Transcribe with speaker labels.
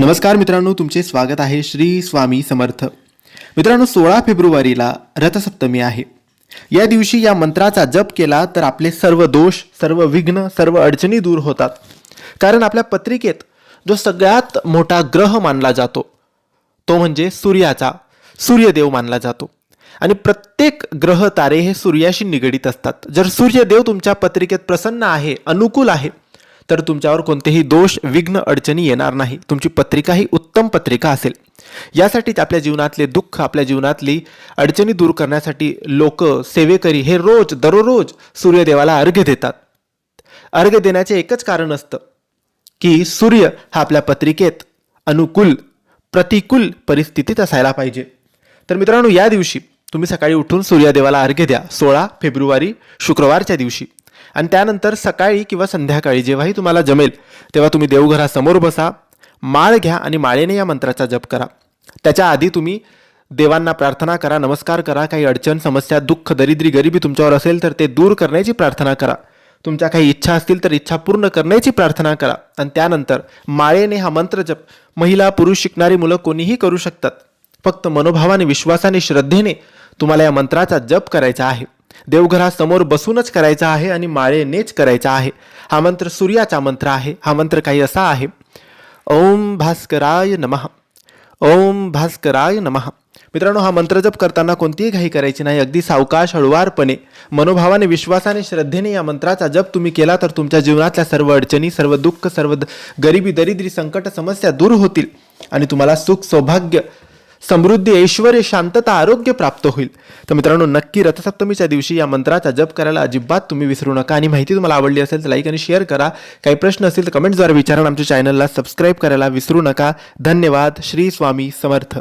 Speaker 1: नमस्कार मित्रांनो तुमचे स्वागत आहे श्री स्वामी समर्थ. मित्रांनो सोळा फेब्रुवारीला रथसप्तमी आहे. या दिवशी या मंत्राचा जप केला तर आपले सर्व दोष सर्व विघ्न सर्व अडचणी दूर होतात. कारण आपल्या पत्रिकेत जो सगळ्यात मोठा ग्रह मानला जातो तो म्हणजे सूर्याचा सूर्यदेव मानला जातो. आणि प्रत्येक ग्रह तारे हे सूर्याशी निगडीत असतात. जर सूर्यदेव तुमच्या पत्रिकेत प्रसन्न आहे अनुकूल आहे तर तुमच्यावर कोणतेही दोष विघ्न अडचणी येणार नाही. तुमची पत्रिका ही उत्तम पत्रिका असेल. यासाठीच आपल्या जीवनातले दुःख आपल्या जीवनातली अडचणी दूर करण्यासाठी लोक सेवेकरी हे रोज दररोज सूर्यदेवाला अर्घ्य देतात. अर्घ्य देण्याचे एकच कारण असतं की सूर्य हा आपल्या पत्रिकेत अनुकूल प्रतिकूल परिस्थितीत असायला पाहिजे. तर मित्रांनो या दिवशी तुम्ही सकाळी उठून सूर्यदेवाला अर्घ्य द्या. सोळा फेब्रुवारी शुक्रवारच्या दिवशी. आणि त्यानंतर सकाळी किंवा संध्याकाळी जेव्हाही तुम्हाला जमेल तेव्हा तुम्ही देवघरासमोर बसा माळ घ्या आणि माळेने या मंत्राचा जप करा. त्याच्या आधी तुम्ही देवांना प्रार्थना करा नमस्कार करा काही अडचण समस्या दुःख दरिद्री गरिबी तुमच्यावर असेल तर ते दूर करण्याची प्रार्थना करा. तुमच्या काही इच्छा असतील तर इच्छा पूर्ण करण्याची प्रार्थना करा. आणि त्यानंतर माळेने हा मंत्र जप. महिला पुरुष शिकणारी मुलं कोणीही करू शकतात. फक्त मनोभावाने विश्वासाने श्रद्धेने तुम्हाला या मंत्राचा जप करायचा आहे. देवघरासमोर बसूनच करायचा आहे आणि माळेनेच करायचा आहे. हा मंत्र सूर्याचा मंत्र आहे. हा मंत्र काही असा आहे. ओम भास्कराय नमः. ओम भास्कराय नमः. मित्रांनो हा मंत्र जप करताना कोणतीही घाई करायची नाही. अगदी सावकाश हळुवारपणे मनोभावाने विश्वासाने श्रद्धेने या मंत्राचा जप तुम्ही केला तर तुमच्या जीवनातल्या सर्व अडचणी सर्व दुःख सर्व द- गरिबी दरिद्री संकट समस्या दूर होतील आणि तुम्हाला सुख सौभाग्य समृद्धी ऐश्वर शांतता आरोग्य प्राप्त होईल. तर मित्रांनो नक्की रथसप्तमीच्या दिवशी या मंत्राचा जप करायला अजिबात तुम्ही विसरू नका. आणि माहिती तुम्हाला आवडली असेल तर लाईक आणि शेअर करा. काही प्रश्न असतील तर कमेंट्सद्वारे विचारा आमच्या चॅनलला सबस्क्राईब करायला विसरू नका. धन्यवाद. श्री स्वामी समर्थ.